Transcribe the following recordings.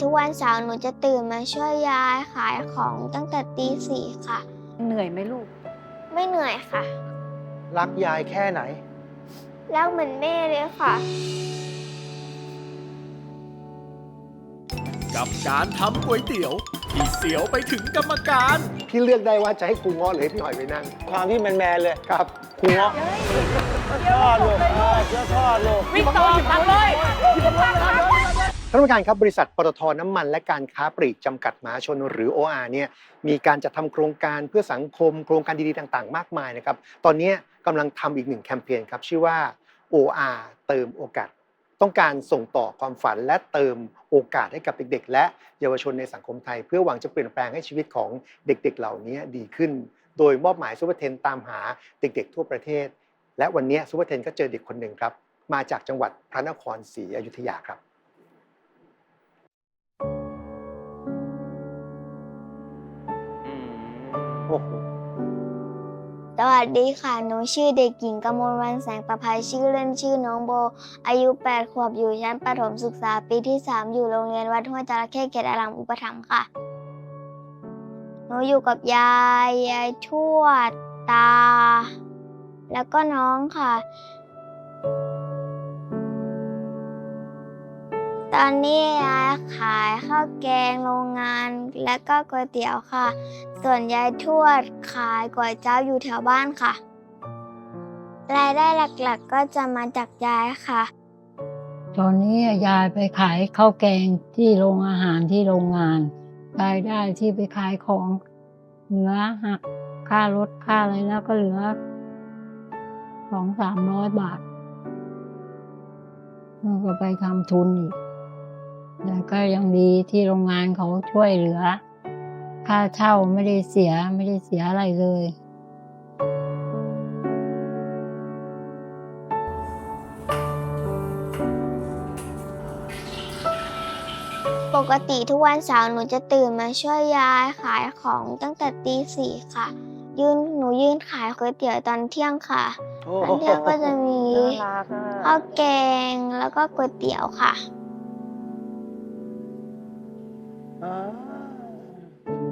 ทุกวันเสาร์หนูจะตื่นมาช่วยยายขายของตั้งแต่ตีสี่ค่ะ เหนื่อยไหมลูก ไม่เหนื่อยค่ะ รักยายแค่ไหนแล้วเหมือนแม่เลยค่ะ กับการทำก๋วยเตี๋ยวที่เสียวไปถึงกรรมการ พี่เลือกได้ว่าจะให้ครูง้อหรือให้พี่หอยไปนั่ง ความที่แมนๆเลยครับครูง้อทอดลูกเออเชื่อทอดลูกวิ่งต่อตัดเลย ท่านผู้การครับบริษัทปตทน้ำมัน และการค้าปลีกจำกัดมหาชนหรือ OR เนี่ยมีการจัดทำโครงการเพื่อสังคม โครงการดีๆต่างๆ มากมายนะครับตอนนี้กำลังทำอีกหนึ่งแคมเปญครับชื่อว่า OR เติมโอกาส ต้องการส่งต่อความฝันและเติมโอกาสให้กับเด็กๆ และเยาวชนในสังคมไทย เพื่อหวังจะเปลี่ยนแปลงให้ชีวิตของเด็ก ๆ เหล่านี้ดีขึ้น โดยมอบหมายซูเปอร์เทนตามหาเด็ก ๆ ทั่วประเทศ และวันนี้ซูเปอร์เทนก็เจอเด็กคนหนึ่งครับมาจากจังหวัดพระนครศรีอยุธยาครับ วัสดีค่ะ หนูชื่อเด็กหญิงกมลวันแสงประภัยชื่อเล่นชื่อน้องโบ อายุ 8 ขวบอยู่ชั้นประถมศึกษาปีที่ 3 อยู่โรงเรียนวัดห้วยจระเข้เขตอารามอุปถัมภ์ค่ะ หนูอยู่กับยาย ยายทวด ตา แล้วก็น้องค่ะ ตอนนี้ยายขายข้าวแกงโรงงาน และก็ก๋วยเตี๋ยวค่ะ ส่วนยายทวดขายก๋วยจั๊บอยู่แถวบ้านค่ะ รายได้หลักๆก็จะมาจากยายค่ะ ตอนนี้ยายไปขายข้าวแกงที่โรงอาหารที่โรงงาน รายได้ที่ไปขายของเหลือหักค่ารถค่าอะไรแล้วก็เหลือสองสามร้อยบาทแล้วก็ไปทำทุนอีก แต่ก็ยังดีที่โรงงานเขาช่วยเหลือ ค่าเช่าไม่ได้เสียไม่ได้เสียอะไรเลย ปกติทุกวันเสาร์หนูจะตื่นมาช่วยยายขายของตั้งแต่ตีสี่ค่ะ ยืนหนูยืนขายก๋วยเตี๋ยวตอนเที่ยงค่ะโอ้ตอนเที่ยงก็จะมีน่ารักอะข้าวแกงแล้วก็ก๋วยเตี๋ยวค่ะ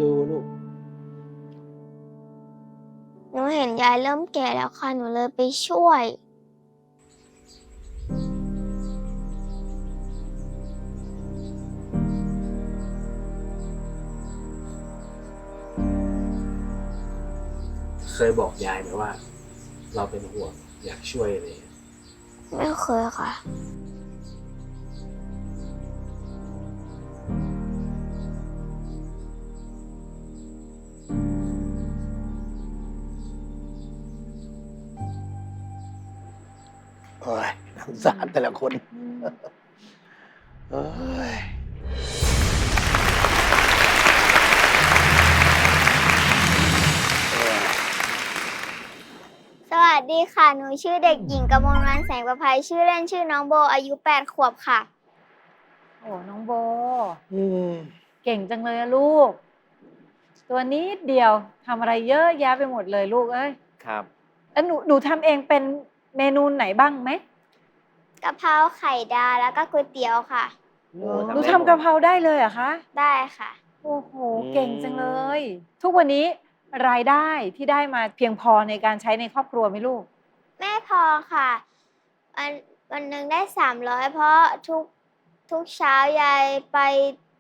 ดูลูก หนูเห็นยายเริ่มแก่แล้วค่ะ หนูเลยไปช่วย เคยบอกยายไหมว่า เราเป็นห่วงอยากช่วยอะไรอย่างเงี้ย ไม่เคยค่ะ แต่ละคนเอ้ยสวัสดีค่ะ หนูชื่อเด็กหญิงกมลวันแสงประภัยชื่อเล่นชื่อน้องโบอายุ 8 ขวบค่ะ โอ้น้องโบ อืมเก่งจังเลยอะลูก ตัวนี้เดียวทำอะไรเยอะแยะไปหมดเลยลูกเอ้ยครับ แล้วหนูหนูทำเองเป็นเมนูไหนบ้างไหม กะเพราไข่ดาวแล้วก็ก๋วยเตี๋ยวค่ะหนูทำกะเพราได้เลยเหรอะคะได้ค่ะ โอ้โหเก่งจังเลย ทุกวันนี้รายได้ที่ได้มาเพียงพอในการใช้ในครอบครัวไหมลูก แม่พอค่ะ วันวันหนึ่งได้สามร้อยเพราะทุกทุกเช้ายายไป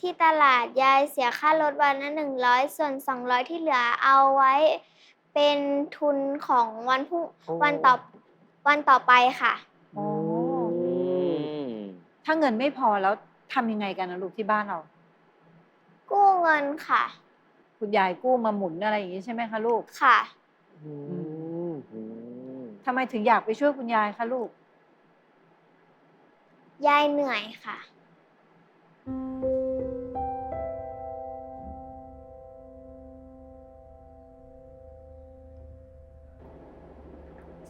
ที่ตลาดยายเสียค่ารถวันละหนึ่งร้อยส่วนสองร้อยที่เหลือเอาไว้ เป็นทุนของวันพรุ่งวันต่อวันต่อไปค่ะอ๋ออืม ถ้าเงินไม่พอแล้วทำยังไงกันนะลูกที่บ้านเรา กู้เงินค่ะ คุณยายกู้มาหมุนอะไรอย่างนี้ใช่ไหมคะลูกค่ะอืมอืมทำไมถึงอยากไปช่วยคุณยายคะลูก ยายเหนื่อยค่ะ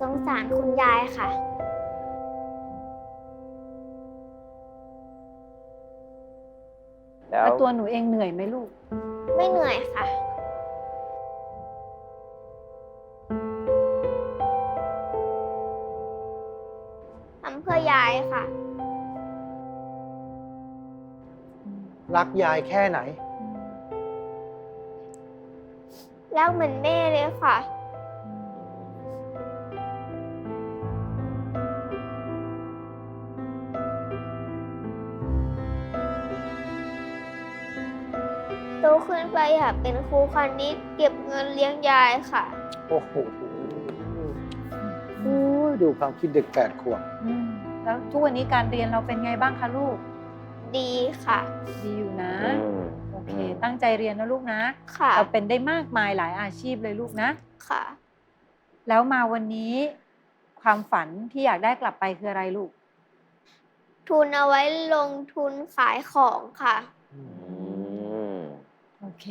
สงสารคุณยายค่ะ แล้วแล้วตัวหนูเองเหนื่อยไหมลูก ไม่เหนื่อยค่ะ ทำเพื่อยายค่ะ รักยายแค่ไหนรักเหมือนแม่เลยค่ะ อยากเป็นครูคณิตเก็บเงินเลี้ยงยายค่ะโอ้โหโอ้ยดูความคิดเด็กแปดขวบอืมแล้วทุกวันนี้การเรียนเราเป็นไงบ้างคะลูก ดีค่ะ ดีอยู่นะอืมโอเค ตั้งใจเรียนนะลูกนะ ค่ะ เราเป็นได้มากมายหลายอาชีพเลยลูกนะ ค่ะ แล้วมาวันนี้ ความฝันที่อยากได้กลับไปคืออะไรลูก ทุนเอาไว้ลงทุนขายของค่ะ อืมโอ เค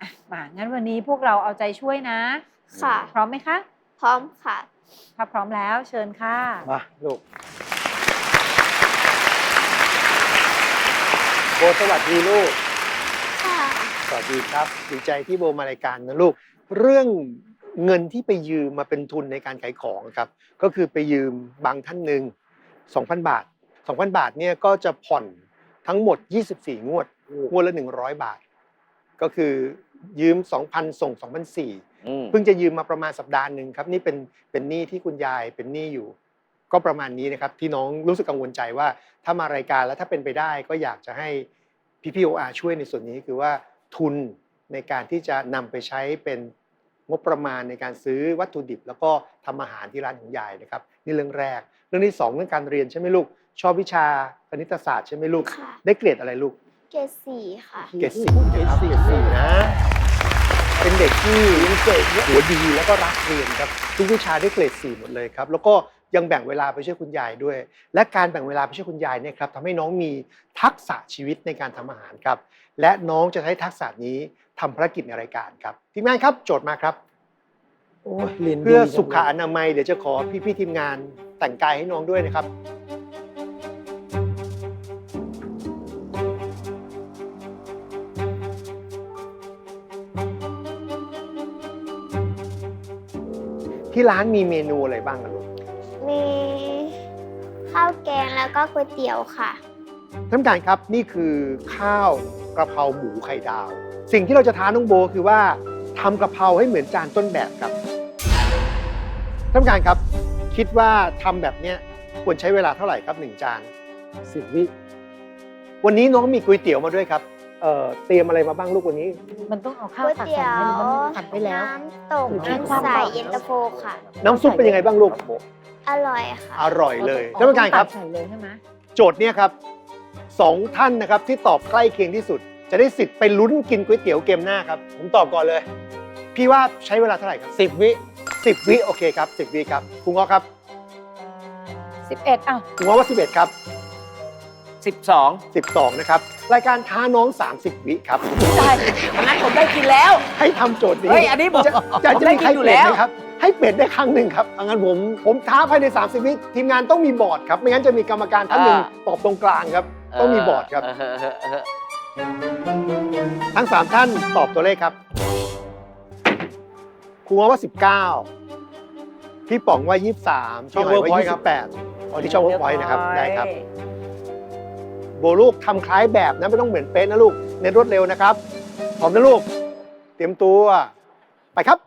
อะมางั้นวันนี้พวกเราเอาใจช่วยนะ ค่ะ พร้อมไหมคะ พร้อมค่ะ ถ้าพร้อมแล้วเชิญค่ะ มาลูกโบสวัสดีลูก ค่ะ สวัสดีครับดีใจที่โบมารายการนะลูก เรื่องเงินที่ไปยืมมาเป็นทุนในการขายของครับ ก็คือไปยืมบางท่านหนึ่ง2,000 บาท 2,000 บาทเนี่ยก็จะผ่อนทั้งหมด 24 งวดงวดละ 100 บาท ก็คือยืม 2,000 ส่ง 2,004อืมเพิ่งจะยืมมาประมาณสัปดาห์หนึ่งครับ นี่เป็นเป็นหนี้ที่คุณยายเป็นหนี้อยู่ ก็ประมาณนี้นะครับ ที่น้องรู้สึกกังวลใจว่าถ้ามารายการแล้วถ้าเป็นไปได้ก็อยากจะให้พี่พีโออาช่วยในส่วนนี้คือว่าทุนในการที่จะนำไปใช้เป็นงบประมาณในการซื้อวัตถุดิบ แล้วก็ทำอาหารที่ร้านของยายนะครับนี่เรื่องแรก เรื่องที่สองเรื่องการเรียนใช่ไหมลูก ชอบวิชาคณิตศาสตร์ใช่ไหมลูกค่ะได้เกรดอะไรลูก เกรดสี่ค่ะ เกรดสี่นะครับเกรดสี่นะ เป็นเด็กที่เก่งหัวดีแล้วก็รักเรียนครับทุกวิชาได้เกรดสี่หมดเลยครับแล้วก็ยังแบ่งเวลาไปช่วยคุณยายด้วย และการแบ่งเวลาไปช่วยคุณยายเนี่ยครับทำให้น้องมีทักษะชีวิตในการทำอาหารครับ และน้องจะใช้ทักษะนี้ทำภารกิจในรายการครับทีมงานครับโจทย์มาครับ โอ้ยเรียนดีเพื่อจังลยสุขอนามัยเดี๋ยวจะขอพี่ๆทีมงานแต่งกายให้น้องด้วยนะครับ ที่ร้านมีเมนูอะไรบ้างกันลูกมีข้าวแกงแล้วก็ก๋วยเตี๋ยวค่ะ ท่านผู้การครับนี่คือข้าวกระเพราหมูไข่ดาว สิ่งที่เราจะท้าน้องโบคือว่าทำกระเพราให้เหมือนจานต้นแบบครับ ท่านผู้การครับ คิดว่าทำแบบเนี้ยควรใช้เวลาเท่าไหร่ครับหนึ่งจาน สิบวิวันนี้น้องมีก๋วยเตี๋ยวมาด้วยครับ เอ่อเตรียมอะไรมาบ้างลูกวันนี้ มันต้องเอาข้าวก๋วยตักเตี๋ใส่ยวให้หรือมันผัดไปแล้ว น้ำตกอยู่ที่น้ำความใสบอกเย็นตาโฟค่ะ น้ำซุปเป็นยังไงบ้างลูก อร่อยค่ะ อร่อยเลยท่านผู้การครับ ใส่เลยใช่ไหมโจทย์เนี่ยครับสองท่านนะครับที่ตอบใกล้เคียงที่สุด จะได้สิทธิ์ไปลุ้นกินก๋วยเตี๋ยวเกมหน้าครับ ผมตอบก่อนเลย พี่ว่าใช้เวลาเท่าไหร่ครับสิบวิสิบวิโอเคครับสิบวิครับคุณง้อครับสิบเอ็ดอ้าวคุณง้อว่าสิบเอ็ดครับ สิบสองสิบสองนะครับ รายการท้าน้อง 30 วิครับ ได้อันนั้นผมได้กินแล้ว ให้ทำโจทย์นี้เฮ้ยอันนี้ผมจะจะผมจะได้มีใครกินอยู่เปลี่ยนแล้วไหมครับ ให้เปลี่ยนได้ครั้งหนึ่งครับอังั้นผมผมท้าภายใน 30 วิทีมงานต้องมีบอร์ดครับ ไม่งั้นจะมีกรรมการท่านหนึ่งอ่า ตอบตรงกลางครับ ต้องมีบอร์ดครับ เเออเออเออทั้ง 3 ท่านตอบตัวเลขครับครูง้อว่า 19 พี่ป๋องว่า 23ช่องพี่หยว่า Workpoint ครับ28อ๋อที่ช่องเวิร์กพอยต์นะครับ ได้ครับ โบลูกทำคล้ายแบบนะไม่ต้องเหมือนเป๊ะนะลูกเน้นรวดเร็วนะครับพร้อมนะลูก เตรียมตัว ไปครับ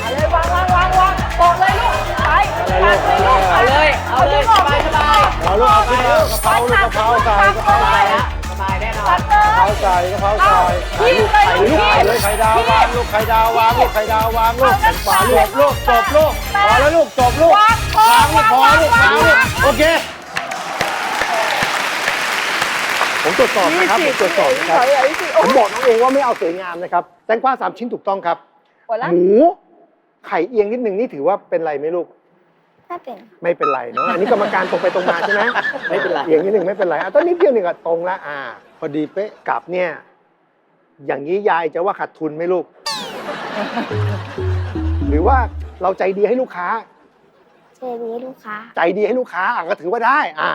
เอาเลยวางวางวางวางโปะเลยลูกไปตักเลยลูกเอาเลยเอาเลยสบายสบายเอาลูกเอาขึ้นมากระเพราลูกกระเพราใส่กระเพราใส่สบายแน่นอตันกเลยกระเพราใส่กระเพราใส่เอาพี่ลูกเลยไข่ลูกพี่ไข่เลยไข่ดาววางลูกไข่ดาววางลูกไข่ดาววางลูกเอาน้ำฝาลูกตาลลูกจบลูกพอแล้วลูกจบลูกวางพอวางลูกพอลูกวางวางลูกวางโอเค ผม ตรวจสอบนะครับผมตรวจสอบนะครับ ผมบอกน้องเองว่าไม่เอาสวยงามนะครับ แตงกวาสามชิ้นถูกต้องครับหมดละหมูไข่เอียงนิดหนึ่งนี่ถือว่าเป็นไรไหมลูก ถ้าเป็นไม่เป็นไรเนาะ อันนี้กรรมการตรงไปตรงมาใช่ไหมไม่เป็นไร เอียงนิดหนึ่งไม่เป็นไรอะตอนนี้เดียวหนึ่งก็ตรงละอ่า พอดีเป๊ะ กลับเนี่ย อย่างนี้ยายจะว่าขาดทุนไหมลูก หรือว่าเราใจดีให้ลูกค้า เจดีลูกค้า ใจดีให้ลูกค้าอะก็ถือว่าได้ อ่า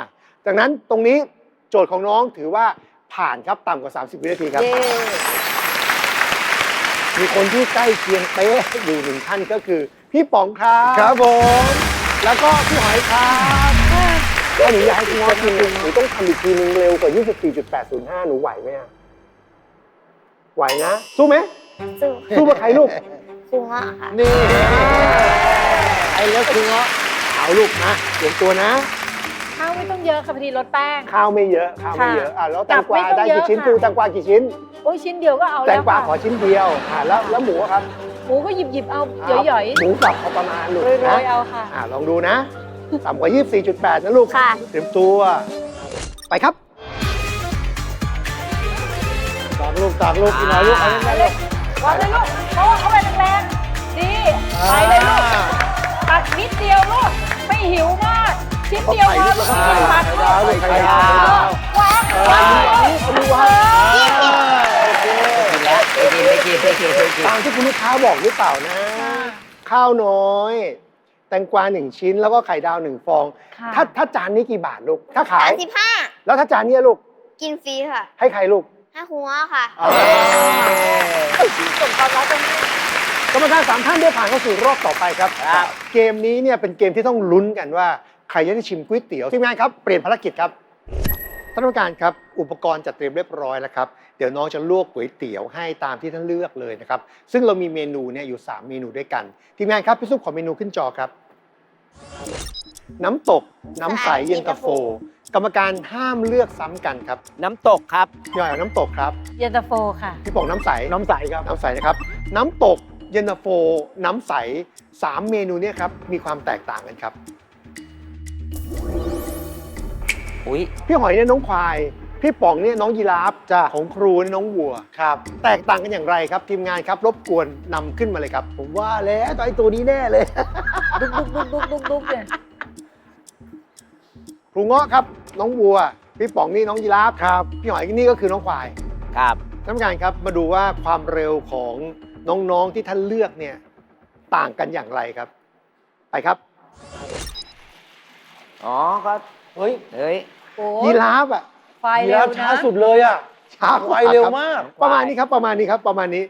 จากนั้นตรงนี้โจทย์ของน้องถือว่าผ่านครับต่ำกว่า 30 วินาทีครับ เย้มีคนที่ใกล้เคียงเป๊ะอยู่หนึ่งท่านก็คือ พี่ป๋องครับครับผม แล้วก็พี่หอยครับถ้าหนูอยากให้คุณง้อกินหนูต้องทำอีกทีนึงเร็วกว่า 24.805 หนูไหวไหมอะไหวนะ สู้ไหมสู้สู้กับใครลูกครูเงาะค่ะ นี่ไอ้เลิฟคุณง้อเอาลูกนะเตรียมตัวนะข้าว ไม่ต้องเยอะค่ะพอดีลดแป้ง ข้าวไม่เยอะข้าวไม่เยอะค่ะอะแล้วแตงกวากับไม่ต้องได้กี่เยอะชิ้นค่ะครูแตงกวากี่ชิ้น โอ้ยชิ้นเดียวก็เอาแตแล้งวกวาค่ะขอชิ้นเดียวอะแล้วแล้วหมูอะครับหมูก็หยิบหยิบๆเอาหย่อยหมูสับพอประมาณลูกๆโรนะยๆเอาค่ะ อะลองดูนะต่ำกว่า 24.8 นะลูกค่ะ เตรียมตัว ไปครับตากลูกตากลูกกินหน่อยลูกเอาไปเล่นๆเลลูยกวางเลยลูกโอ้เข้าไปแรงๆดีไปเลยลูกตัดนิดเดียวลูก ไม่หิวมาก ชิ้นเดียวพอลูกกินผัดลูกลูกไข่ดาววางเออวางเอาวไปกินไปกินไปกินไปกินตามที่คุณลูกค้าบอกหรือเปล่านะ ข้าวน้อย แตงกวาหนึ่งชิ้นแล้วก็ไข่ดาวหนึ่งฟอง ถ้าถ้าจานนี้กี่บาทลูก ถ้าขายสิบห้าแล้วถ้าจานนี้ลูก กินฟรีค่ะ ให้ใครลูก ให้ครูเงาะค่ะส่งความรักตรงนี้กรรมการสามท่านได้ผ่านเข้าสู่รอบต่อไปครับ เกมนี้เนี่ยเป็นเกมที่ต้องลุ้นกันว่า ครจะได้ชิมก๋วยเตี๋ยวทีมงานครับเปลี่ยนภารกิจครับท่านกรรมการครับอุปกรณ์จัดเตรียมเรียบร้อยแล้วครับเดี๋ยวน้องจะลวกก๋วยเตี๋ยวให้ตามที่ท่านเลือกเลยนะครับซึ่งเรามีเมนูเนี่ยอยู่ 3 เมนูด้วยกันทีมงานครับพี่ซุปขอเมนูขึ้นจอครับ น้ำตกน้ำใสเย็นตาโฟ กรรมการห้ามเลือกซ้ำกันครับน้ำตกครับ พี่หน่อยเอาน้ำตกครับเย็นตาโฟค่ะ พี่ป๋องน้ำใสน้ำใสครับ น้ำใสนะครับน้ำตกเย็นตาโฟ น้ำใสสามเมนูเนี่ยครับมีความแตกต่างกันครับ อุ้ยพี่หอยเนี่ยน้องควาย พี่ป๋องเนี่ยน้องยีราฟจ้าของครูเนี่ยน้องวัวครับ แตกต่างกันอย่างไรครับทีมงานครับรบกวนนำขึ้นมาเลยครับ ผมว่าแล้วตัวไอ้ตัวนี้แน่เลย ดุ๊กดุ๊กดุ๊กดุ๊กดุ๊กดุ๊กเนี่ยครูเงาะครับ น้องวัว พี่ป๋องนี่น้องยีราฟครับ พี่หอยนี่ก็คือน้องควาย ครับ ท่านผู้การครับมาดูว่าความเร็วของน้องๆที่ท่านเลือกเนี่ยต่างกันอย่างไรครับ ไปครับ อ๋อก็เฮ้ยเฮ้ย โอ้ยีราฟอะไฟเร็วนะเลยอะ ช้าไวเร็วมาก ประมาณนี้ครับประมาณนี้ครับประมาณนี้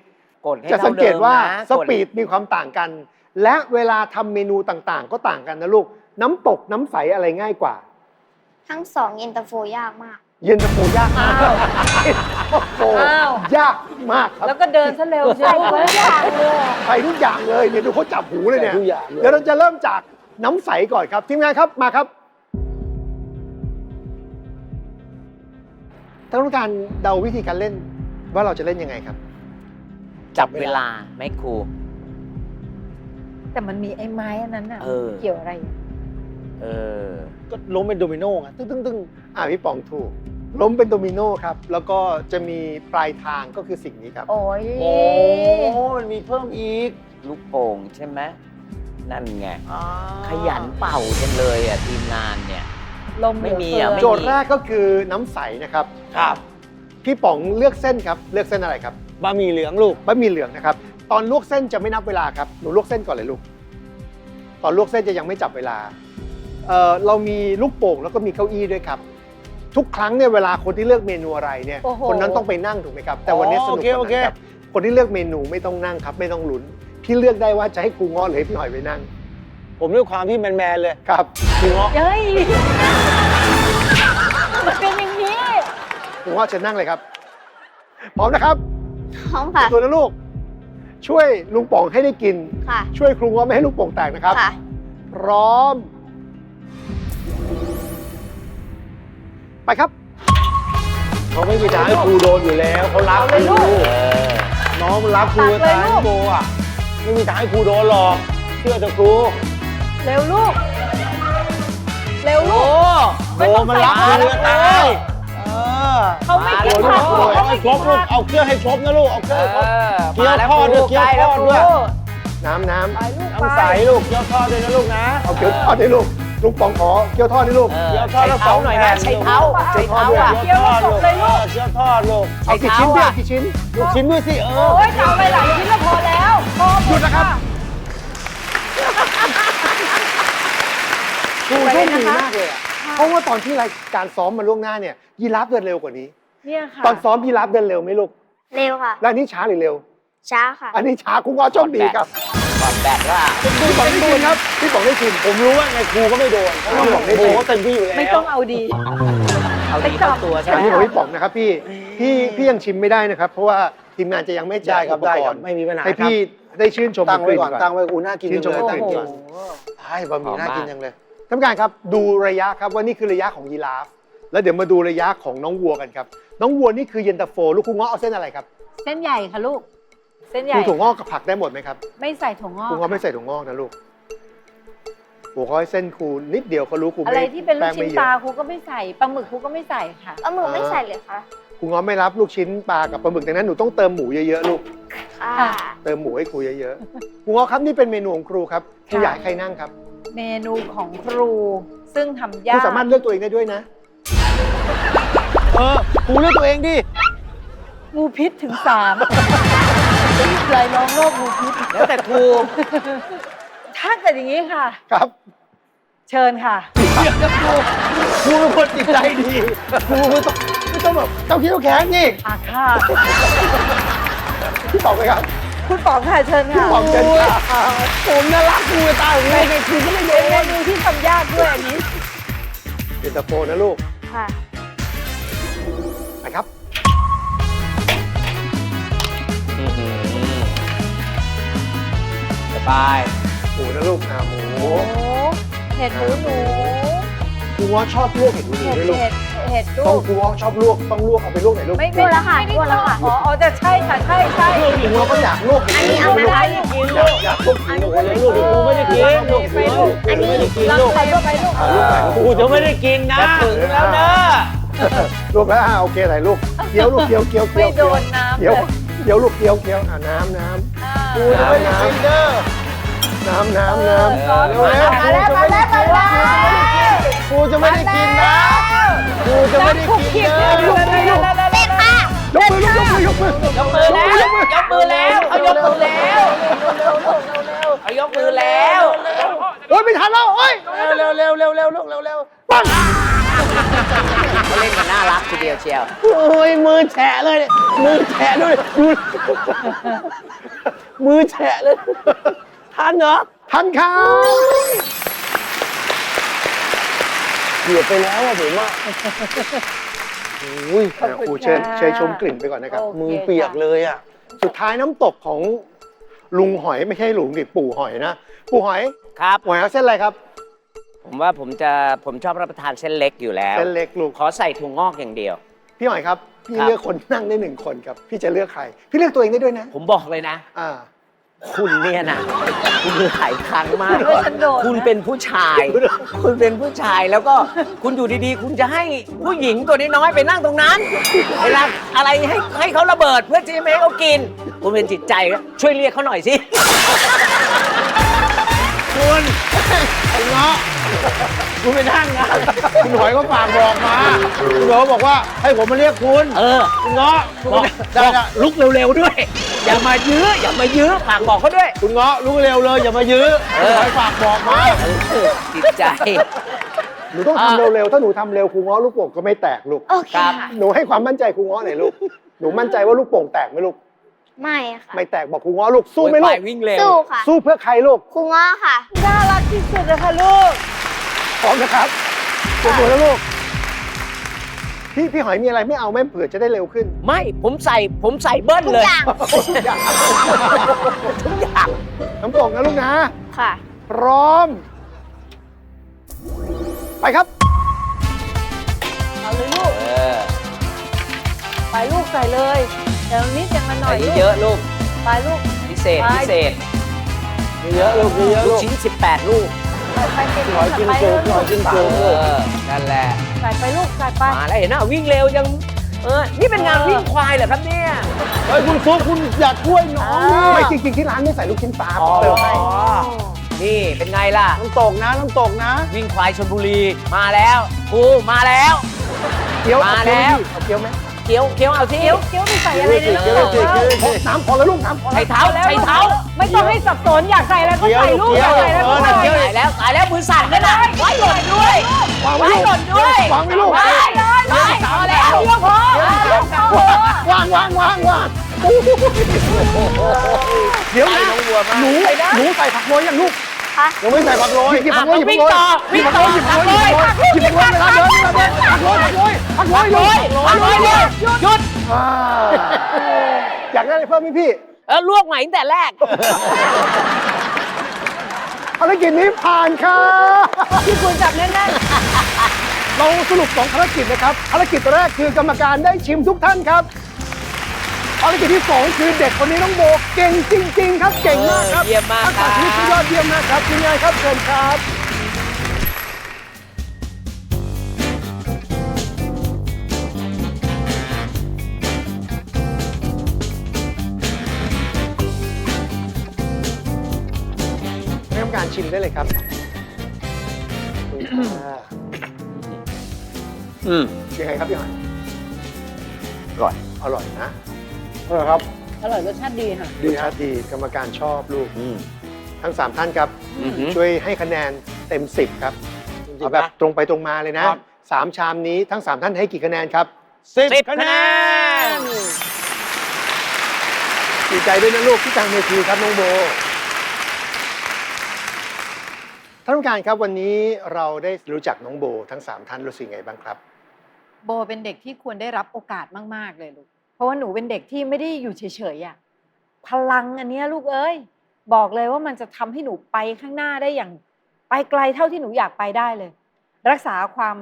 กดให้จะสังเกตท่ดิมว่านะสปีดมีความต่างกัน และเวลาทำเมนูต่างๆ ก็ต่างกันนะลูก น้ำตกน้ำใสอะไรง่ายกว่า ทั้งสองเย็นตาโฟยากมาก เย็นตาโฟยากมากอ้าวเย็นตาโฟอ้าว ยากมากครับแล้วก็เดินซะเร็วเชียวลูกเอ้ยใส่ทุกอย่างเลยเนี่ยดูเขาจับหูเลยเนี่ย ทุกอย่างเลย เดี๋ยวเราจะเริ่มจาก น้ำใสก่อนครับทีมงานครับมาครับท่านผู้การเดาวิธีการเล่นว่าเราจะเล่นยังไงครับ จับเวลาไหม่ครู แต่มันมีไอ้ไม้อันนั้นน่ะเออ เกี่ยวอะไรอะเออ ก็ล้มเป็นโดมิโนไงตึ้งตึ้งตึ้งอ่าพี่ป๋องถูก ล้มเป็นโดมิโนครับ แล้วก็จะมีปลายทางก็คือสิ่งนี้ครับ โอ้ยโอ้ มันมีเพิ่มอีก ลูกโป่งใช่ไหม นั่นไงขยันเป่าจังเลยอะทีมงานเนี่ย ลมไม่มีเหลือะเกินไม่ โจทย์แรกก็คือน้ำใสนะครับ ครับ พี่ป๋องเลือกเส้นครับ เลือกเส้นอะไรครับบะหมี่เหลืองลูก บะหมี่เหลืองนะครับ ตอนลวกเส้นจะไม่นับเวลาครับ หนูลวกเส้นก่อนเลยลูก ตอนลวกเส้นจะยังไม่จับเวลาเอ่อเรามีลูกโป่งแล้วก็มีเก้าอี้ด้วยครับ ทุกครั้งเนี่ยเวลาคนที่เลือกเมนูอะไรเนี่ย โอ้โห คนนั้นต้องไปนั่งถูกไหมครับ แต่วันนี้สนุกโอเคกว่าโอเคนั้นครับคนที่เลือกเมนูไม่ต้องนั่งครับ ไม่ต้องลุ้น พี่เลือกได้ว่าจะให้ครูง้อหรือให้พี่หอยไปนั่ง ผมด้วยความที่แมนๆเลยครับครูเงาะเฮ้ยมันเป็นอย่างนี้ครูง้อเชิญนั่งเลยครับ พร้อมนะครับพร้อมค่ะ ตัวนะลูก ช่วยลุงป๋องให้ได้กิน ค่ะ ช่วยครูง้อไม่ให้ลูกโป่งแตกนะครับ ค่ะ พร้อม ไปครับ เขาไม่มีทางให้ครูโดนอยู่แล้วเขารักเอาเลยลูกครูเออน้องมันรักครูตักเลยตายลูก โบอะ ไม่มีทางให้ครูโดนหรอกเชื่อเถอะครูเร็วลูก เร็วโอ้ลูกโบมันรักครูจะตายเออเขาไม่กินโอ้ผักโหเขาเอาไม่ให้ครกิบนลูผัก กเอาเครื่องให้ครบนะลูกเอาเคเอรื่องให้ครบอเคี้ยวมาแล้วทอดครูด้วยเคี้ยวใกล้แล้วทอดครูด้วย น้ำน้ำไปลูกไป น้ำใสลูกเคี้ยวทอดด้วยนะลูกนะเอาเกี๊ยวทอดให้ลูกลุงป๋องขอเกี๊ยวทอดให้ลูกเออเคี้ยวทอดใช้แล้วเท้าหน่อยนะใช้เท้าใช้ใช้เท้าเท้าด้วยอะเคี้ยวทอดลูกเออเคี้ยวทอดลูกเอากี่ชิ้นใช้พี่เท้าเอากี่ชิ้น ลูกชิ้นด้วยสิเออ โอ้ยเอาไปหลายชิ้นแล้วพอแล้ว พอหยุดนะครับ ครูโชคดีมากเลยอะเพราะว่าตอนที่รายการซ้อมมาล่วงหน้าเนี่ยยีราฟเดินเร็วกว่านี้ เนี่ยค่ะตอนซ้อมยีราฟเดินเร็วไหมลูกเร็วค่ะ แล้วอันนี้ช้าหรือเร็ว ช้าค่ะ อันนี้ช้าครูง้อโชคดีครับก่อนแบตว่าพี่ป๋องได้กินครับพี่พี่ป๋องได้ชิมผมรู้ว่าไงครูก็ไม่โดนเพราะว่าพี่ป๋องได้โอ้ชิมโหเต็มที่อยู่แล้วไม่ต้องเอาดี เอาดีเข้าตัวใช่อันไหมนี้ของพี่ป๋องนะครับพี่พี่พี่ยังชิมไม่ได้นะครับ เพราะว่าทีมงานจะยังไม่แจได้กครัอุบปได้กครัรบณ์ไม่มีปัญหาให้ครับพี่ ได้ชื่นชมตั้งไว้ลิ่ก่อนก่อนตั้งไว้อูน่ากินชื่นชมจังเลยกลิ่นตั้งก่อนใช่บะหมี่น่ากินจังเลยท่านผู้การครับดูระยะครับว่านี่คือระยะของยีราฟ แล้วเดี๋ยวมาดูระยะของน้องวัวกันครับ น้องวัวนี่คือเย็นตาโฟลูกคุณง้อเอาเส้นอะไรครับ เส้นใหญ่ค่ะลูก เส้นใหครูญ่ถั่วงอกกับผักได้หมดไหมครับ ไม่ใส่ถั่วงอกครูง้อไม่ใส่ถั่วงอกนะลูกครูเขาให้เส้นครูนิดเดียวเขารู้ครูอะไรไม่ที่เป็นลูแป้กงชิ้ไม่นเยปลาอะครูก็ไม่ใส่ปลาหมึกครูก็ไม่ใส่ค่ะเอาหมูไม่ใส่เลยคะ ครูง้อไม่รับลูกชิ้นปลากับปลาหมึกดังนั้นหนูต้องเติมหมูเยอะๆลูก ค่ะค่ะเติมหมูให้ครูเยอะๆครูง้อครับนี่เป็นเมนูของครูครับครูค่ะอยากให้ใครนั่งครับ เมนูของครู ซึ่งทำครูยากสามารถเลือกตัวเองได้ด้วยนะ เออครูเลือกตัวเองดิ งูพิษถึงสามลายล้อมโลกงูพิษแล้วแต่ครู ถ้าเกิดอย่างนี้ค่ะ ครับเชิญค่ะครูเป็นคนจิตใจดีครูไม่ต้องไม่ ต้องแบบเจ้าคิ้วแข็งนี่อาค่ะพี่ตอบไหมครับคุณป๋องค่ะเชิญพี่ค่ะตอบเชิญค่ะผมน่ารักครูจะตายผมไงครูก็ไม่โดเป็นเมนนูที่ทำยากด้วยอันนี้เย็นตาโฟนะลูกค่ะไปครับสบายหมูนะลูกอ่าหมูโอ้เห็ดหมูหนูครูง้อชอบลวกเห็ดหมูเห็ดด้วยลูกเห็ด เห็ดลูต้องกครูง้อชอบลวกต้องลวกเอาไปลวกไหนลูกไม่ลไม่วกแล้วค่ะไม่ได้ลวกแล้วค่ะ อ๋ออ๋อจะใช่ค่ะใช่ใช่ครูง้อก็อยากลวกเห็ดอันนี้เอาไหมคะอยากอยากลวกเห็ดหมูเลยลูกเดี๋ยวครูไม่ได้กินลูกไปลูกอันนี้ลองไปลูกไปลูกอ่าลวกไหนครูจะไม่ได้กินนะถึงแล้วเนอะลวกแล้วอ่าโอเคไหนลูกเคี้ยวลูกเคี้ยวเคี้ยวไม่เคี้ยวโดนน้ำเคี้ยวเลยเคี้ยวลูกเคี้ยวเคี้ยวอ่าน้ำน้ำอ่าครูจะไม่ได้กินเด้อน้ำน้ำน้ำเออเร็วๆมาแล้วมาแล้วมาแล้วครูจะไม่ได้กินนะ ครูจะไม่ได้กินเด้อเป็ดค่ะยกมือยกมือยกมือยกมือแล้วยกมือแล้วเขายกมือแล้วเขายกมือแล้วโอ้ยไม่ทันแล้วโอ้ยเร็วเร็วเร็วเร็วลูกเร็วเร็วปังเล่นกันน่ารักทีเดียวเชียวโอ้ยมือแฉะเลยเนี่ยมือแฉะด้วยดูมือแฉะเลยทันเหรอทันครับ เกือบไปแล้วอะผมอะโอ้ยขอบคุณครูเชิญค่ะ เชิญชมกลิ่นไปก่อนนะครับ โอเคมือเปียกเลยอะสุดท้ายน้ำตกของลุงหอยไม่ใช่ลุงดิปู่หอยนะ ปู่หอยครับ หอยเอาเส้นอะไรครับ ผมว่าผมจะผมชอบรับประทานเส้นเล็กอยู่แล้ว เส้นเล็กลูก ขอใส่ถั่วงอกอย่างเดียว พี่หอยครับ พี่ครับ เลือกคนนั่งได้หนึ่งคนครับ พี่จะเลือกใคร พี่เลือกตัวเองได้ด้วยนะ ผมบอกเลยนะ อ่า คุณเนี่ยนะคุณหลายครั้งมาก เออฉันโดนนะ คุณเป็นผู้ชาย คุณเป็นผู้ชายแล้วก็คุณอยู่ดีๆ คุณจะให้ผู้หญิงตัวน้อยๆไปนั่งตรงนั้นเวลาอะไรให้ให้เขาระเบิดเพื่อที่จะไม่ให้เขากิน คุณเป็นจิตใจก็ช่วยเรียกเขาหน่อยสิคุณคุณเงาะ คุณไปนั่งนะคุณหอยก็ฝากบอกมา คุณหอยบอกว่าให้ผมมาเรียกคุณ เออคุณเงาะคุณบอกได้บอกได้ลุกเร็วๆด้วย อย่ามายื้ออย่ามายื้อฝากบอกเขาด้วย คุณเงาะลุกเร็วเลยอย่ามายื้อเอคุณอหอยฝากบอกมา เออจิตใจ หนูต้องทำเร็วๆ ถ้าหนูทำเร็วครูง้อลูกโป่งก็ไม่แตกลูก โอเคครับ ค่ะ หนูให้ความมั่นใจครูง้อหน่อยลูก หนูมั่นใจว่าลูกโป่งแตกไหมลูก ไม่ค่ะ ไม่แตกบอกครูง้อลูกสู้ไหมลูโวกยวิ่งเร็ว สู้ค่ะสู้เพื่อใครลูก ครูง้อค่ะ น่ารักที่สุดเลยค่ะลูกพ ร้อมนะครับปวดหัวแล้วลูก พี่พี่หอยมีอะไรไม่เอาแม่เผื่อจะได้เร็วขึ้น ไม่ผมใส่ผมใส่เบิ้ลทุกเลย อย่างทุกอย่าง น้ำตกนะลูกนะ ค่ะ พร้อม ไปครับ เอาเลยลูก เออไปลูกใส่เลยเดี๋ยวนิดอย่างละหน่ใส่อยลูกเยอะๆลูก ไปลูก พิเศษไปพิเศษ เยอะลูกเยอะลูลูกกชิ้น 18 ลูก ไปไปเก็บหอยกินไปโจ๊เลกหอยยกินเอโจ๊กลูกอนั่นแหละ ใส่ไปลูกใส่ไปมาแล้วเห็นไหมวิ่งเร็วยังเออนี่เป็นงานวิ่งควายเหรอครับเนี่ย เฮ้ยคุณฟุ๊กคุณอยากช่วยน้องอ่ไม่จริงๆที่ร้านไม่ใส่ลูกชิ้นปลาอ๋อเติมให้นี่เป็นไงล่ะ น้ำตกนะน้ำตกนะ วิ่งควายชลบุรีมาแล้วกูมาแล้ว เกี๊ยวมาแล้ว เอาเกี๊ยวไหมเคี้ยวเคี้ยวเอาสิเคี้ยวเคี้ยวไม่ใส่อะไรเลยเคี้ยวลูกเคี้ยวเคี้ยวเคี้ยวน้ำพอแล้วลูกน้ำพอใช้แล้วเท้าใช้เท้า ไม่ต้องให้สับสนอยากใส่อะไรก็ใส่ลูกอยากใส่อะไรก็ใส่ตายแล้วตายแล้วมือสั่นด้วยนะไว้หล่นด้วยวางไว้ไว้ลูกหล่นด้วยวางไว้ลูกไว้เลยไว้พอแล้วเดียวพอเดียวพอวางวางวางวางเดี๋ยวนะไอ้น้องวัวมากหนูหนูใส่ผักโรยยังลูกคะยังไม่ใส่ผักโรยหยิบผักโรยหยิบวิ่ผังกโรต่อยวิ่งต่อหยิบผักโรยหยิบผักโรยหยิบผักโรยหยิบผักโรยผักโรยผักโรยผักโรยโอ้ยโอ้ยหยุดหยุด อ่าอยากได้อะไรเพิ่มไหมพี่ เออลวกใหม่ตั้งแต่แรก ภารกิจนี้ผ่านครับ ที่คุณจับแน่นเราสรุปสองภารกิจนะครับ ภารกิจแรกคือกรรมการได้ชิมทุกท่านครับ ภารกิจที่สองคือเด็กคนนี้น้องโบเก่งจริง ๆ ครับ เก่งมากครับเออเยี่ยมมากทักษะชีวิตที่ยอดเยี่ยมมากครับทีมงานครับเชิญครับใชิมได้เลยครับอ่าอืมยังไงครับพี่หอยอร่อย อร่อยนะอร่อยครับๆอร่อยรสชาติดีค่ะ ดีครับดีกรรมการชอบลูก อืม ทั้ง 3 ท่านครับ อือหือช่วยให้คะแนนเต็ม 10 ครับจริงๆเอาแบบนะตรงไปตรงมาเลยนะครับ สามชามนี้ทั้ง 3 ท่านให้กี่คะแนนครับสิบคะแนน ดีใจด้วยนะลูกที่กลางเวทีครับน้องโบ ท่านผู้การครับวันนี้เราได้รู้จักน้องโบทั้ง 3 ท่านรู้สึกไงบ้างครับ โบเป็นเด็กที่ควรได้รับโอกาสมาก ๆ เลยลูก เพราะว่าหนูเป็นเด็กที่ไม่ได้อยู่เฉยๆอะพลังอันเนี้ยลูกเอ้ย บอกเลยว่ามันจะทำให้หนูไปข้างหน้าได้อย่าง ไปไกลเท่าที่หนูอยากไปได้เลย รักษาความ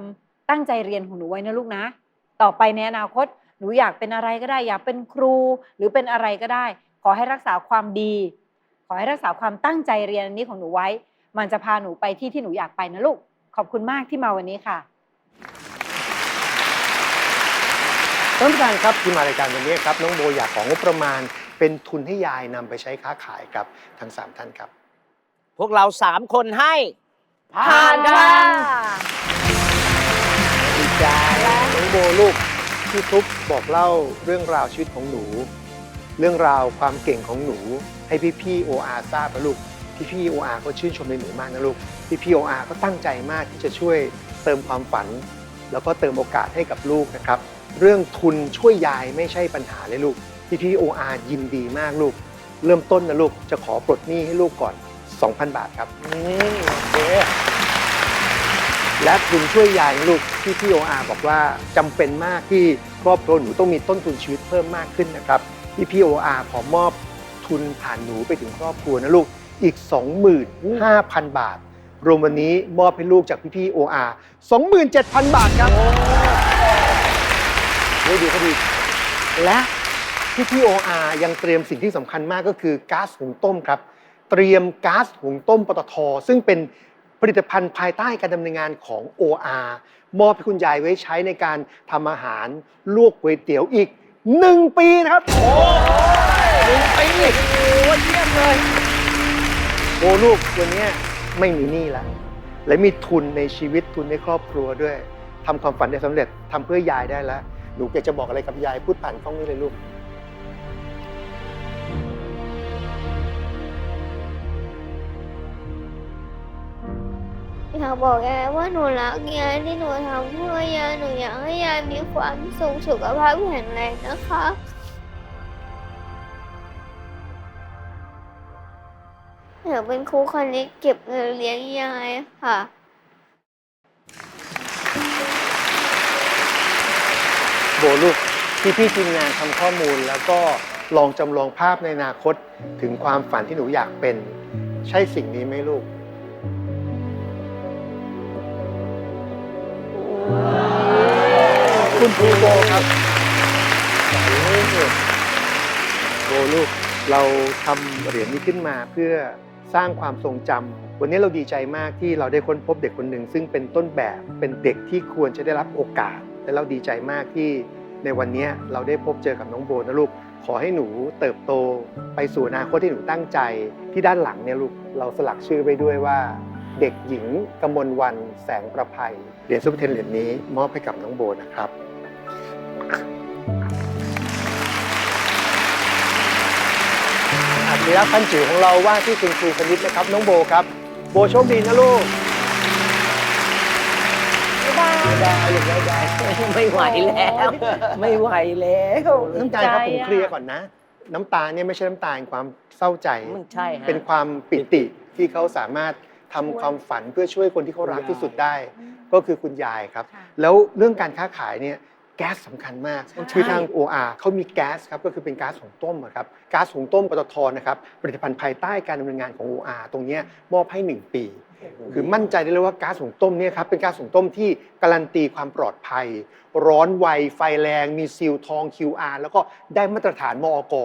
ตั้งใจเรียนของหนูไว้นะลูกนะ ต่อไปในอนาคตหนูอยากเป็นอะไรก็ได้ อยากเป็นครูหรือเป็นอะไรก็ได้ ขอให้รักษาความดี ขอให้รักษาความตั้งใจเรียนอันนี้ของหนูไว้ มันจะพาหนูไปที่ที่หนูอยากไปนะลูก ขอบคุณมากที่มาวันนี้ค่ะท่านผู้การครับที่มารายการวันนี้ครับน้องโบอยากของงบประมาณ เป็นทุนให้ยายนำไปใช้ค้าขายครับทั้ง3ท่านครับ พวกเราสามคนให้ผ่านค่ะดีใจน้องโบลูกพี่ทุบบอกเล่าเรื่องราวชีวิตของหนู เรื่องราวความเก่งของหนู ให้พี่พี่โออาทราบนะลูก พี่พี่โออาก็ชื่นชมในหนูมากนะลูกพี่พี่โออาก็ตั้งใจมากที่จะช่วยเติมความฝัน แล้วก็เติมโอกาสให้กับลูกนะครับ เรื่องทุนช่วยยายไม่ใช่ปัญหาเลยลูกพี่พี่โออายินดีมากลูก เริ่มต้นนะลูกจะขอปลดหนี้ให้ลูกก่อน 2,000 บาทครับอืมโอเคและทุนช่วยยายลูกที่พี่โออาบอกว่าจำเป็นมากที่ครอบครัวหนูต้องมีต้นทุนชีวิตเพิ่มมากขึ้นนะครับที่พี่โออาขอมอบทุนผ่านหนูไปถึงครอบครัวนะลูก อีก 25,000 บาท รวมวันนี้มอบให้ลูกจากพี่พี่โออา27,000 บาทครับเฮ้ยดีก็ดี และพี่พี่โออายังเตรียมสิ่งที่สำคัญมากก็คือก๊าซหุงต้มครับ เตรียมก๊าซหุงต้มปตท ซึ่งเป็นผลิตภัณฑ์ภายใต้การดำเนินงานของ OR มอบให้คุณยายไว้ใช้ในการทำอาหารลวกก๋วยเตี๋ยวอีก 1 ปีนะครับ โอ้หนึ่งปีโอ้เยี่ยมเลยโอ้ลูกวันนี้ไม่มีหนี้แล้วและมีทุนในชีวิตทุนในครอบครัวด้วยทำความฝันได้สำเร็จทำเพื่อยายได้แล้วหนูอยากจะบอกอะไรกับยายพูดผ่านกล้องนี้เลยลูกอยากบอกยายว่าหนูรักยายที่หนูทำเพื่อยายหนูอยากให้ยายมีความสุขสุขภาพแข็งแรงนะคะ อยากเป็นครูคนนี้เก็บเงินเลี้ยงยายค่ะ โบลูกพี่พี่ทีมงานทำข้อมูลแล้วก็ลองจำลองภาพในอนาคตถึงความฝันที่หนูอยากเป็น ใช่สิ่งนี้ไหมลูก คุณครูโบครับ โบลูกเราทำเหรียญนี้ขึ้นมาเพื่อ สร้างความทรงจำวันนี้เราดีใจมากที่เราได้ค้นพบเด็กคนหนึ่ง ซึ่งเป็นต้นแบบเป็นเด็กที่ควรจะได้รับโอกาส และเราดีใจมากที่ในวันนี้เราได้พบเจอกับน้องโบนะลูกขอให้หนูเติบโตไปสู่อนาคตที่หนูตั้งใจ ที่ด้านหลังเนี่ยลูกเราสลักชื่อไว้ด้วยว่า เด็กหญิงกมลวันแสงประภัยเหรียญซุปเปอร์เทนเหรียญนี้มอบให้กับน้องโบนะครับ อัจฉริยะขั้นจิ๋วของเราว่าที่คุณครูคณิตนะครับน้องโบครับ โบโชคดีนะลูกบ๊ายบายลูกบ๊ายบายไม่ไหวแล้ว ไม่ไหวแล้วน้ำตาลครับผมเคลียร์ก่อนนะ น้ำตาเนี่ยไม่ใช่น้ำตาแห่งความเศร้าใจ มันใช่ฮะ เป็นความปิติที่เขาสามารถทำความฝันเพื่อช่วยคนที่เขารักที่สุดได้ ก็คือคุณยายครับ แล้วเรื่องการค้าขายเนี่ย แก๊สสำคัญมากใช่คือทาง OR เขามีแก๊สครับก็คือเป็นก๊าซหุงต้มอะครับก๊าซหุงต้มปตทนะครับผลิตภัณฑ์ภายใต้การดำเนินงานของ OR ตรงเนี้ยมอบให้ 1 ปี คือมั่นใจได้เลยว่าก๊าซหุงต้มเนี่ยครับเป็นก๊าซหุงต้มที่การันตีความปลอดภัย ร้อนไวไฟแรง มีซีลทอง QR แล้วก็ได้มาตรฐานมอก151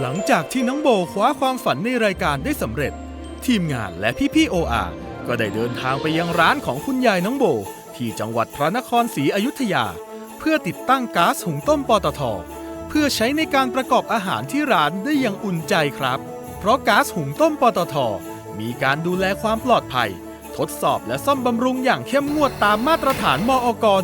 หลังจากที่น้องโบคว้าความฝันในรายการได้สำเร็จ ทีมงานและพี่ๆโออาก็ได้เดินทางไปยังร้านของคุณยายน้องโบ ที่จังหวัดพระนครศรีอยุธยา เพื่อติดตั้งก๊าซหุงต้มปตท พื่อใช้ในการประกอบอาหารที่ร้านได้อย่างอุ่นใจครับ เพราะก๊าซหุงต้มปตท มีการดูแลความปลอดภัย ทดสอบและซ่อมบำรุงอย่างเข้มงวดตามมาตรฐานมอก 151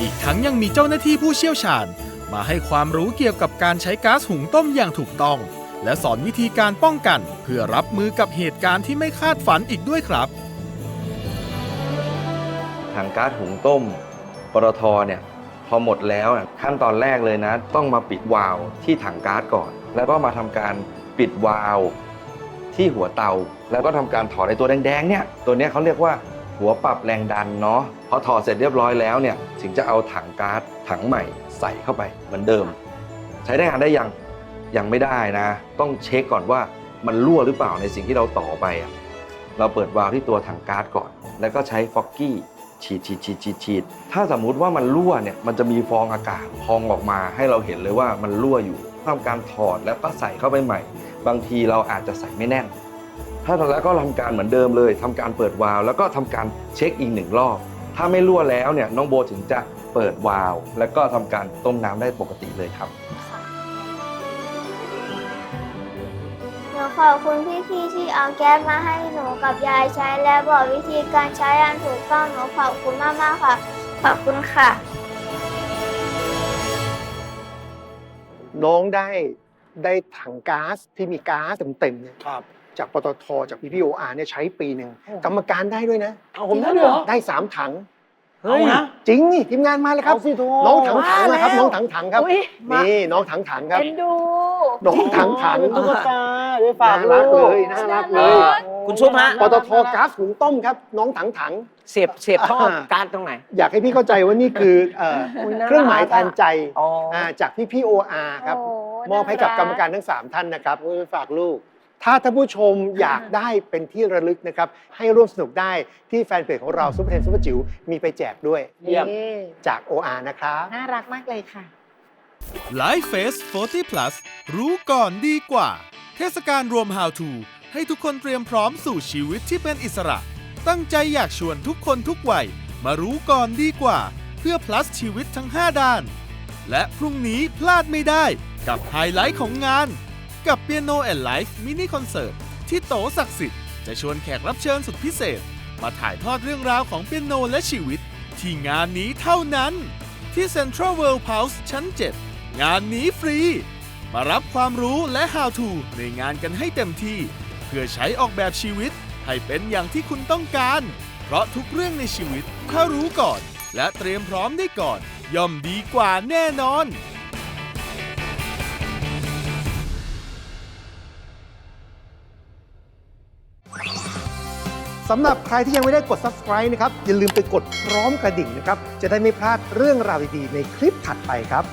อีกทั้งยังมีเจ้าหน้าที่ผู้เชี่ยวชาญ มาให้ความรู้เกี่ยวกับการใช้ก๊าซหุงต้มอย่างถูกต้อง และสอนวิธีการป้องกัน เพื่อรับมือกับเหตุการณ์ที่ไม่คาดฝันอีกด้วยครับ ถังก๊าซหุงต้ม ปตทเนี่ยพอหมดแล้วขั้นตอนแรกเลยนะ ต้องมาปิดวาล์วที่ถังก๊าซก่อน แล้วก็มาทำการปิดวาล์วที่หัวเตา แล้วก็ทำการถอดไอ้ตัวแดงๆเนี่ยตัวเนี้ยเขาเรียกว่าหัวปรับแรงดันเนาะพอถอดเสร็จเรียบร้อยแล้วเนี่ยถึงจะเอาถังก๊าซถังใหม่ใส่เข้าไปเหมือนเดิม ใช้ได้งานได้ยัง ยังไม่ได้นะ ต้องเช็คก่อนว่ามันรั่วหรือเปล่าในสิ่งที่เราต่อไปอะเราเปิดวาล์วที่ตัวถังก๊าซก่อน แล้วก็ใช้ฟอกกี้ฉีดฉีดฉีดฉีดฉีดถ้าสมมุติว่ามันรั่วเนี่ยมันจะมีฟองอากาศพองออกมาให้เราเห็นเลยว่ามันรั่วอยู่ทำการถอดแล้วก็ใส่เข้าไปใหม่ บางทีเราอาจจะใส่ไม่แน่น ถ้าแล้วก็ทำการเหมือนเดิมเลยทำการเปิดวาล์วแล้วก็ทำการเช็คอีกหนึ่งรอบ ถ้าไม่รั่วแล้วเนี่ยน้องโบถึงจะเปิดวาล์วแล้วก็ทำการต้มน้ำได้ปกติเลยครับ ขอบคุณพี่ๆที่เอาแก๊สมาให้หนูกับยายใช้และบอกวิธีการใช้อย่างถูกต้องหนูขอบคุณมากๆค่ะ ขอบคุณค่ะ น้องได้ได้ถังก๊าซที่มีก๊าซเต็มๆเนี่ยครับ จากปตทจากพีพีโออาร์เนี่ยใช้ปีหนึ่งกรรมการได้ด้วยนะ เอาผมได้ด้วยเหรอ ได้สามถังเอานะ จริงนี่ทีมงานมาเลยครับ เอาสิโถ น้องถังถังมานะครับแล้วน้องถังถังครับ อุ๊ยมานี่น้องถังถังครับ เอ็นดู น้องถังถังเป็นตุ๊กตา ไปฝากน่าลูรักกเลยน่ารักเลเอยอคุณชุบฮะปตทก๊าซหุงต้มครับ น้องถังถัง เสียบเสียบท่อก๊าซตรงไหน อยากให้พี่เข้าใจว่านี่คือเอ่ออยน่ารัก เครื่องหมายแทนใจอ๋ออ่าจากพี่พี่โออาร์ครับโอ้มอบให้กับกรรมการทั้ง 3 ท่านนะครับไปฝากลูก ถ้าท่านผู้ชมอยากได้เป็นที่ระลึกนะครับ ให้ร่วมสนุกได้ที่แฟนเพจของเราซุปเปอร์เทนซุปเปอร์จิ๋วมีไปแจกด้วยเยี่ยม นี่จาก OR นะครับ น่ารักมากเลยค่ะ Life Face 40 plus รู้ก่อนดีกว่า เทศกาลรวม How to ให้ทุกคนเตรียมพร้อมสู่ชีวิตที่เป็นอิสระ ตั้งใจอยากชวนทุกคนทุกวัย มารู้ก่อนดีกว่า เพื่อ plus ชีวิตทั้ง 5 ด้าน และพรุ่งนี้พลาดไม่ได้ กับไฮไลท์ของงาน กับ Piano and Life Mini Concert ที่โตศักดิ์สิทธิ์จะชวนแขกรับเชิญสุดพิเศษ มาถ่ายทอดเรื่องราวของเปียโนและชีวิต ที่งานนี้เท่านั้น ที่ Central World Pulse ชั้น 7 งานนี้ฟรี มารับความรู้และ How to ในงานกันให้เต็มที่ เพื่อใช้ออกแบบชีวิต ให้เป็นอย่างที่คุณต้องการ เพราะทุกเรื่องในชีวิตถ้ารู้ก่อน และเตรียมพร้อมได้ก่อน ย่อมดีกว่าแน่นอนสำหรับใครที่ยังไม่ได้กด subscribe นะครับ อย่าลืมไปกดพร้อมกระดิ่งนะครับ จะได้ไม่พลาดเรื่องราวดีๆในคลิปถัดไปครับ